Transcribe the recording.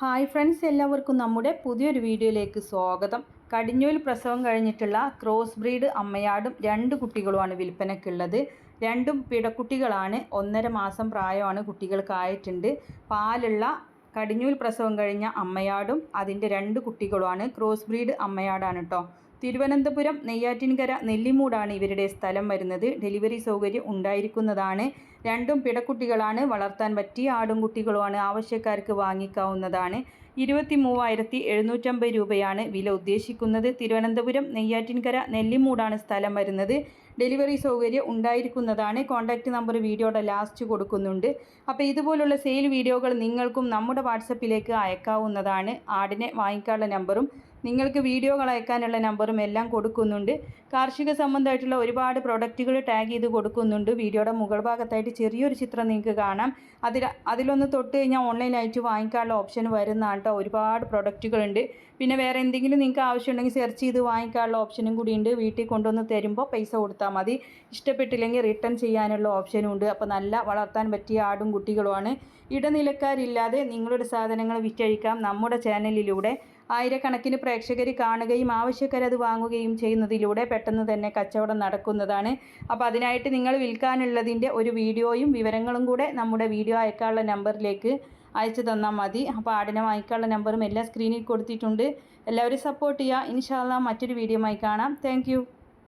Hi friends എല്ലാവർക്കും നമ്മുടെ പുതിയൊരു വീഡിയോയിലേക്ക് സ്വാഗതം. കടിഞ്ഞൂൽ പ്രസവം കഴിഞ്ഞിട്ടുള്ള ക്രോസ് ബ്രീഡ് അമ്മയാടും രണ്ട് കുട്ടികളുമാണ് വിൽപ്പനയ്ക്കുള്ളത്. രണ്ടും പിടക്കുട്ടികളാണ്. ഒന്നര മാസം പ്രായമാണ് കുട്ടികൾക്കായിട്ടുണ്ട്. പാലുള്ള കടിഞ്ഞൂൽ പ്രസവം കഴിഞ്ഞ അമ്മയാടും അതിന്റെ രണ്ട് കുട്ടികളുമാണ്. ക്രോസ് ബ്രീഡ് അമ്മയാടാണ് കേട്ടോ തിരുവനന്തപുരം നെയ്യാറ്റിൻകര നെല്ലിമൂടാണ് ഇവരുടെ സ്ഥലം വരുന്നത്. ഡെലിവറി സൗകര്യം ഉണ്ടായിരിക്കുന്നതാണ്. രണ്ടും പിടക്കുട്ടികളാണ്. വളർത്താൻ പറ്റിയ ആടും കുട്ടികളുമാണ് ആവശ്യക്കാർക്ക് വാങ്ങിക്കാവുന്നതാണ്. ഇരുപത്തി മൂവായിരത്തി എഴുന്നൂറ്റമ്പത് രൂപയാണ് വില ഉദ്ദേശിക്കുന്നത്. തിരുവനന്തപുരം നെയ്യാറ്റിൻകര നെല്ലിമൂടാണ് സ്ഥലം വരുന്നത്. ഡെലിവറി സൗകര്യം ഉണ്ടായിരിക്കുന്നതാണ്. കോൺടാക്റ്റ് നമ്പർ വീഡിയോയുടെ ലാസ്റ്റ് കൊടുക്കുന്നുണ്ട്. അപ്പോൾ ഇതുപോലുള്ള സെയിൽ വീഡിയോകൾ നിങ്ങൾക്കും നമ്മുടെ വാട്സപ്പിലേക്ക് അയക്കാവുന്നതാണ്. ആടിനെ വാങ്ങിക്കാനുള്ള നമ്പറും നിങ്ങൾക്ക് വീഡിയോകൾ അയക്കാനുള്ള നമ്പറും എല്ലാം കൊടുക്കുന്നുണ്ട്. കാർഷിക സംബന്ധമായിട്ടുള്ള ഒരുപാട് പ്രൊഡക്റ്റുകൾ ടാഗ് ചെയ്ത് കൊടുക്കുന്നുണ്ട്. വീഡിയോയുടെ മുകൾ ഭാഗത്തായിട്ട് ചെറിയൊരു ചിത്രം നിങ്ങൾക്ക് കാണാം. അതിൽ അതിലൊന്ന് തൊട്ട് കഴിഞ്ഞാൽ ഓൺലൈനായിട്ട് വാങ്ങിക്കാനുള്ള ഓപ്ഷൻ വരുന്നതാണ് കേട്ടോ ഒരുപാട് പ്രൊഡക്റ്റുകളുണ്ട് പിന്നെ വേറെ എന്തെങ്കിലും നിങ്ങൾക്ക് ആവശ്യമുണ്ടെങ്കിൽ സെർച്ച് ചെയ്ത് വാങ്ങിക്കാനുള്ള ഓപ്ഷനും കൂടിയുണ്ട് വീട്ടിൽ കൊണ്ടുവന്ന് തരുമ്പോൾ പൈസ കൊടുത്താൽ മതി. ഇഷ്ടപ്പെട്ടില്ലെങ്കിൽ റിട്ടേൺ ചെയ്യാനുള്ള ഓപ്ഷനും ഉണ്ട്. അപ്പോൾ നല്ല വളർത്താൻ പറ്റിയ ആടും കുട്ടികളുമാണ്. ഇടനിലക്കാരില്ലാതെ നിങ്ങളുടെ സാധനങ്ങൾ വിറ്റഴിക്കാം. നമ്മുടെ ചാനലിലൂടെ ആയിരക്കണക്കിന് പ്രേക്ഷകർ കാണുകയും ആവശ്യക്കാരത് വാങ്ങുകയും ചെയ്യുന്നതിലൂടെ പെട്ടെന്ന് തന്നെ കച്ചവടം നടക്കുന്നതാണ്. അപ്പോൾ അതിനായിട്ട് നിങ്ങൾ വിൽക്കാനുള്ളതിന്റെ ഒരു വീഡിയോയും വിവരങ്ങളും കൂടെ നമ്മുടെ വീഡിയോ അയക്കാനുള്ള നമ്പറിലേക്ക് അയച്ചു തന്നാൽ മതി. അപ്പോൾ ആടിനെ വാങ്ങിക്കാനുള്ള നമ്പറും എല്ലാം സ്ക്രീനിൽ കൊടുത്തിട്ടുണ്ട്. എല്ലാവരും സപ്പോർട്ട് ചെയ്യുക. ഇൻഷാല്ല മറ്റൊരു വീഡിയോ ആയി കാണാം. താങ്ക്